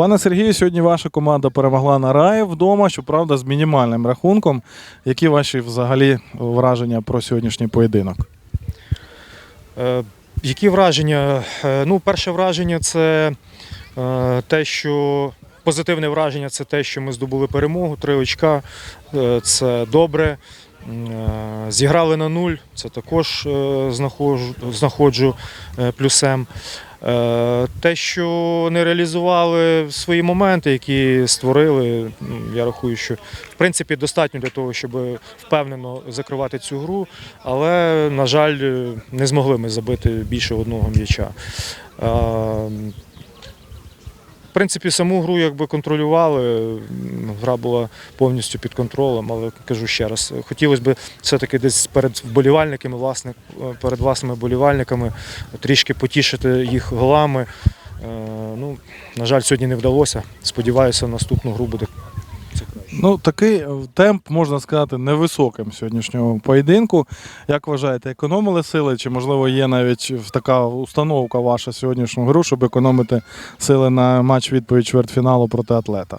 Пане Сергію, сьогодні ваша команда перемогла на Раї вдома, щоправда, з мінімальним рахунком. Які ваші взагалі враження про сьогоднішній поєдинок? Е, Які враження? Е, Ну, перше враження це е, те, що позитивне враження це те, що ми здобули перемогу, три очка. Це добре. Е, Зіграли на нуль, це також е, знаходжу, знаходжу е, плюсем. Е, Те, що не реалізували свої моменти, які створили, я рахую, що в принципі достатньо для того, щоб впевнено закривати цю гру, але, на жаль, не змогли ми забити більше одного м'яча. В принципі, саму гру якби контролювали, гра була повністю під контролем, але кажу ще раз, хотілося б все-таки десь перед вболівальниками, власне, перед власними вболівальниками трішки потішити їх голами. Е, Ну, на жаль, сьогодні не вдалося. Сподіваюся, наступну гру буде. Ну, такий е, темп, можна сказати, невисоким сьогоднішнього поєдинку. Як вважаєте, економили сили? Чи можливо є навіть така установка ваша сьогоднішню гру, щоб економити сили на матч відповідь чвертьфіналу проти атлета?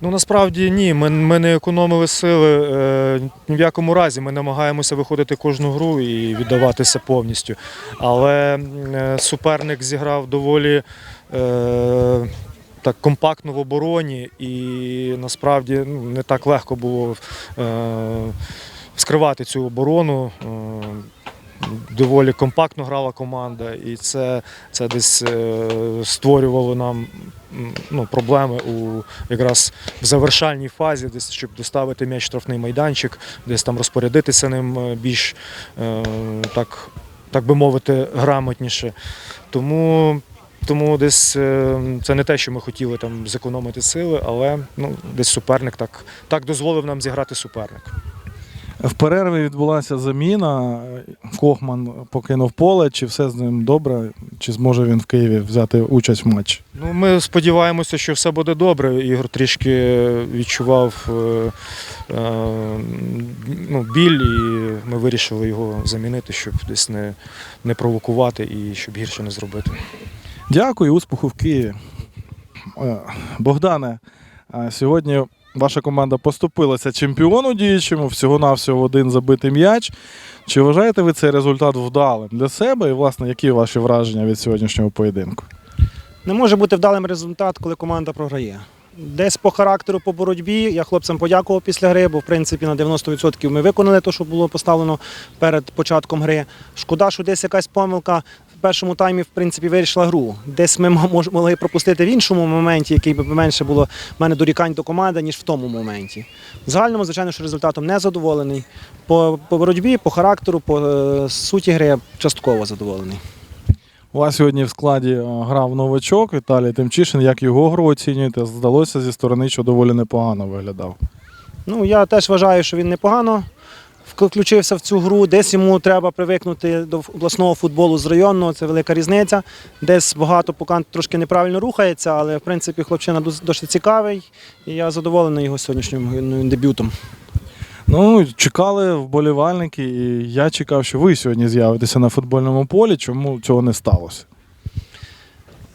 Ну насправді ні, ми, ми не економили сили е, ні в якому разі. Ми намагаємося виходити кожну гру і віддаватися повністю. Але е, суперник зіграв доволі е, так компактно в обороні, і насправді ну, не так легко було е, скривати цю оборону. Е, Доволі компактно грала команда, і це, це десь е, створювало нам ну, проблеми у якраз в завершальній фазі, десь щоб доставити м'яч штрафний майданчик, десь там розпорядитися ним більш так, так би мовити, грамотніше. Тому, тому десь е, це не те, що ми хотіли там зекономити сили, але ну, десь суперник так, так дозволив нам зіграти суперник. В перерві відбулася заміна. Кохман покинув поле. Чи все з ним добре? Чи зможе він в Києві взяти участь в матчі? Ну, ми сподіваємося, що все буде добре. Ігор трішки відчував е, е, ну, біль, і ми вирішили його замінити, щоб десь не, не провокувати і щоб гірше не зробити. Дякую, успіху в Києві. Е, Богдане, е, сьогодні ваша команда поступилася чемпіону діючому, всього-навсього один забитий м'яч. Чи вважаєте ви цей результат вдалим для себе? І, власне, які ваші враження від сьогоднішнього поєдинку? Не може бути вдалим результат, коли команда програє. Десь по характеру, по боротьбі я хлопцям подякував після гри, бо в принципі на 90% ми виконали те, що було поставлено перед початком гри. Шкода, що десь якась помилка першому таймі в принципі вирішила гру. Десь ми могли пропустити в іншому моменті, який би менше було в мене дорікань до команди, ніж в тому моменті. В загальному, звичайно, що результатом не задоволений. По, по боротьбі, по характеру, по е, суті гри я частково задоволений. У вас сьогодні в складі е, грав новачок Віталій Тимчишин. Як його гру оцінюєте? Здалося зі сторони, що доволі непогано виглядав. Ну, я теж вважаю, що він непогано включився в цю гру. Десь йому треба привикнути до обласного футболу з районного, це велика різниця. Десь багато поки трошки неправильно рухається, але в принципі хлопчина досить цікавий. І я задоволений його сьогоднішнім ну, дебютом. Ну, чекали вболівальники, і я чекав, що ви сьогодні з'явитеся на футбольному полі. Чому цього не сталося?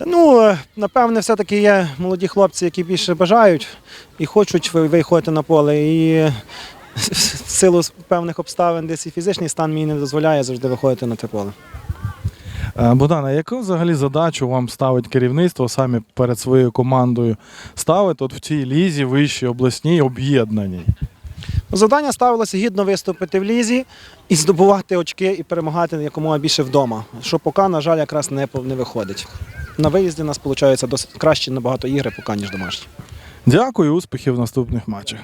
Ну, е, напевне, все-таки є молоді хлопці, які більше бажають і хочуть ви- виходити на поле. І в силу певних обставин десь і фізичний стан мені не дозволяє завжди виходити на те поле. Е, Богдана, яку взагалі задачу вам ставить керівництво самі перед своєю командою ставить от в цій лізі вищій обласній об'єднаній? Завдання ставилося гідно виступити в лізі і здобувати очки і перемагати якомога більше вдома. Що поки, на жаль, якраз не, не виходить. На виїзді у нас виходить досить краще набагато ігри, поки, ніж домашні. Дякую, успіхів в наступних матчах.